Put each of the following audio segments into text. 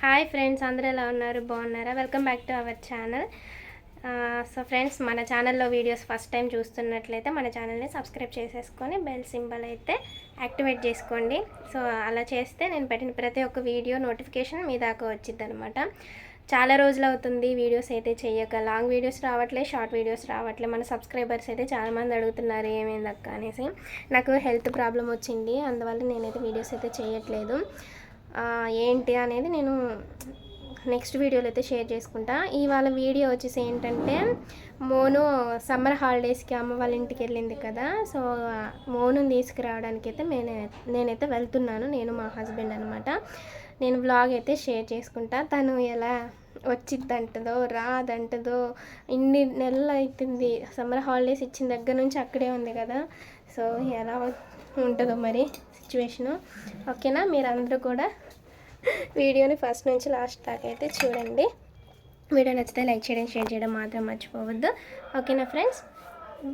Hi friends అందరూ ఎలా ఉన్నారు? బాగున్నారా? Welcome back to our channel so friends మన ఛానల్లో వీడియోస్ ఫస్ట్ టైం చూస్తున్నట్లయితే మన ఛానల్ని సబ్స్క్రైబ్ చేసేసుకొని బెల్ సింబల్ అయితే యాక్టివేట్ చేసుకోండి. సో అలా చేస్తే నేను పెట్టిన ప్రతి ఒక్క వీడియో నోటిఫికేషన్ మీ దాకా వచ్చింది అనమాట చాలా రోజులు అవుతుంది వీడియోస్ అయితే చేయక. లాంగ్ వీడియోస్ రావట్లే షార్ట్ వీడియోస్ రావట్లే. మన సబ్స్క్రైబర్స్ అయితే చాలామంది అడుగుతున్నారు ఏమైంది అక్క అనేసి. నాకు హెల్త్ ప్రాబ్లం వచ్చింది అందువల్ల నేనైతే వీడియోస్ అయితే చేయట్లేదు. ఏంటి అనేది నేను నెక్స్ట్ వీడియోలో అయితే షేర్ చేసుకుంటా. ఇవాళ వీడియో వచ్చేసి ఏంటంటే మోను సమ్మర్ హాలిడేస్కి అమ్మ వాళ్ళ ఇంటికి వెళ్ళింది కదా. సో మోనుని తీసుకురావడానికి అయితే నేను నేనైతే వెళ్తున్నాను. నేను మా హస్బెండ్ అనమాట నేను వ్లాగ్ అయితే షేర్ చేసుకుంటా. తను ఎలా వచ్చిద్దంటదో రాదంటదో ఇన్ని నెలలు అవుతుంది సమ్మర్ హాలిడేస్ ఇచ్చిన దగ్గర నుంచి అక్కడే ఉంది కదా. సో ఎలా ఉంటుందో మరి సిచ్యువేషను. ఓకేనా? మీరందరూ కూడా వీడియోని ఫస్ట్ నుంచి లాస్ట్ దాకా అయితే చూడండి. వీడియో నచ్చితే లైక్ చేయడం షేర్ చేయడం మాత్రం మర్చిపోవద్దు. ఓకేనా ఫ్రెండ్స్?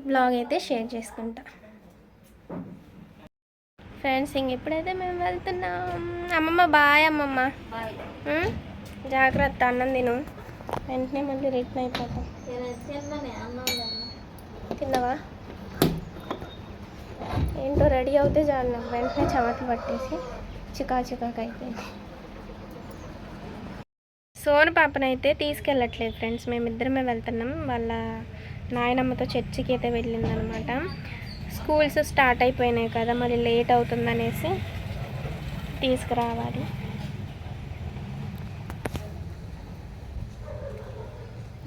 బ్లాగ్ అయితే షేర్ చేసుకుంటా. ఫ్రెండ్స్ ఇంక ఎప్పుడైతే మేము వెళ్తున్నాం. అమ్మమ్మ బాయ్ అమ్మమ్మ? జాగ్రత్త అన్నం తిను. వెంటనే మళ్ళీ రిటర్న్ అయిపోతాం. తిన్నావా? ఏంటో రెడీ అవుతే చాలు నాకు వెంటనే చెమటలు పట్టేసి చికా చికాకు అయిపోయింది. సోను పాపనైతే తీసుకెళ్ళట్లేదు ఫ్రెండ్స్. మేమిద్దరమే వెళ్తున్నాం. వాళ్ళ నాయనమ్మతో చర్చికి అయితే వెళ్ళిందనమాట. స్కూల్స్ స్టార్ట్ అయిపోయినాయి కదా మరి లేట్ అవుతుందనేసి తీసుకురావాలి.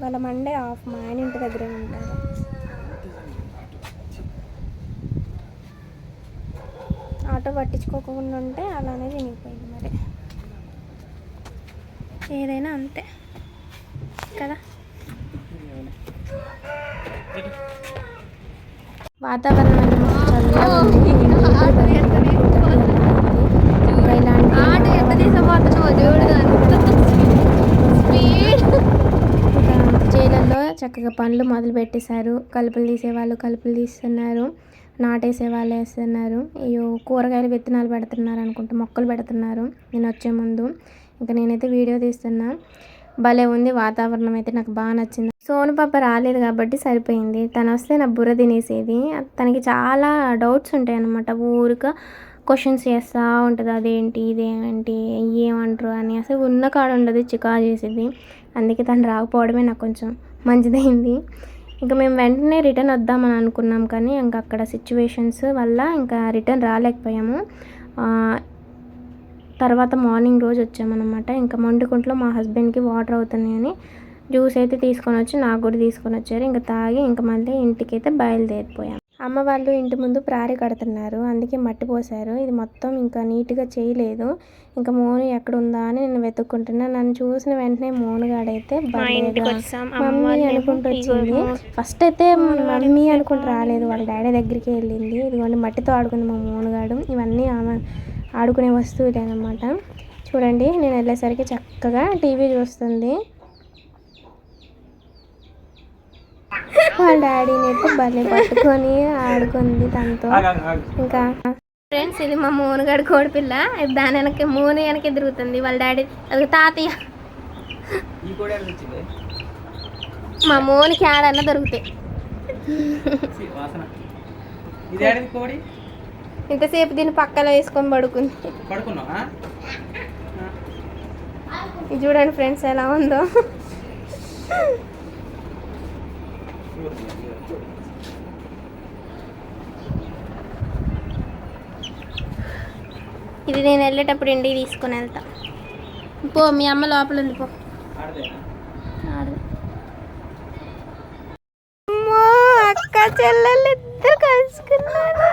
వాళ్ళ మండే ఆఫ్ మా ఆయన ఇంటి దగ్గరే ఉంటారు. ఆటో పట్టించుకోకుండా ఉంటే అలానే తినిగిపోయింది మరి. ఏదైనా అంతే. కదా? వాతావరణం చేలల్లో చక్కగా పనులు మొదలు పెట్టేశారు. కలుపులు తీసేవాళ్ళు కలుపులు తీస్తున్నారు. నాటేసే వాళ్ళు వేస్తున్నారు. కూరగాయలు విత్తనాలు పెడుతున్నారు అనుకుంటా మొక్కలు పెడుతున్నారు. నేను వచ్చే ముందు ఇంకా నేనైతే వీడియో తీస్తున్నా. భలే ఉంది వాతావరణం అయితే నాకు బాగా నచ్చింది. సోను పాప రాలేదు కాబట్టి సరిపోయింది. తను వస్తే నా బుర్ర తినేసేది. తనకి చాలా డౌట్స్ ఉంటాయి అనమాట ఊరిక క్వశ్చన్స్ చేస్తూ ఉంటుంది అదేంటి ఇదేంటి ఏమంటారు? అని అసలు ఉన్న కాడ ఉండదు చికా చేసేది. అందుకే తను రాకపోవడమే నాకు కొంచెం మంచిదైంది. ఇంకా మేము వెంటనే రిటర్న్ వద్దామని అనుకున్నాం కానీ ఇంకా అక్కడ సిచ్యువేషన్స్ వల్ల ఇంకా రిటర్న్ రాలేకపోయాము. తర్వాత మార్నింగ్ రోజు వచ్చామన్నమాట. ఇంకా మొండికుంట్లో మా హస్బెండ్కి వాటర్ అవుతున్నాయని జ్యూస్ అయితే తీసుకొని వచ్చి నాకు కూడా తీసుకొని వచ్చారు. ఇంకా తాగి ఇంకా మళ్ళీ ఇంటికి అయితే బయలుదేరిపోయాం. అమ్మ వాళ్ళు ఇంటి ముందు ప్రారి కడుతున్నారు. అందుకే మట్టి పోసారు ఇది మొత్తం ఇంకా నీట్గా చేయలేదు. ఇంకా మోను ఎక్కడ ఉందా అని నేను వెతుక్కుంటున్నా. నన్ను చూసిన వెంటనే మోనుగాడైతే మమ్మీ అనుకుంటూ వచ్చింది. ఫస్ట్ అయితే మమ్మీ అనుకుంటూ రాలేదు. వాళ్ళ డాడీ దగ్గరికి వెళ్ళింది. ఇదిగోండి మట్టితో ఆడుకుంది మా మోనుగాడు ఇవన్నీ ఆమె ఆడుకునే వస్తువులే అనమాట చూడండి నేను వెళ్ళేసరికి చక్కగా టీవీ చూస్తుంది. వాళ్ళ డాడీని అయితే భలే పట్టుకొని ఆడుకుంది తనతో. ఇంకా ఫ్రెండ్స్ ఇది మా మూనుగాడు కోడిపిల్ల దాని వెనక మూను వెనక తిరుగుతుంది. వాళ్ళ డాడీ అది తాతయ్య. మా మూనికి ఆడన్నా దొరుకుతాయి. ఇంతసేపు దీన్ని పక్కలో వేసుకొని పడుకుంది. పడుకున్నావా? ఇది చూడండి ఫ్రెండ్స్ ఎలా ఉందో. ఇది నేను వెళ్ళేటప్పుడు ఇంటికి తీసుకొని వెళ్తా. పో మీ అమ్మ లోపల ఉంది పో. అక్క చెల్లెళ్ళు ఇద్దరు కలుసుకున్నారు.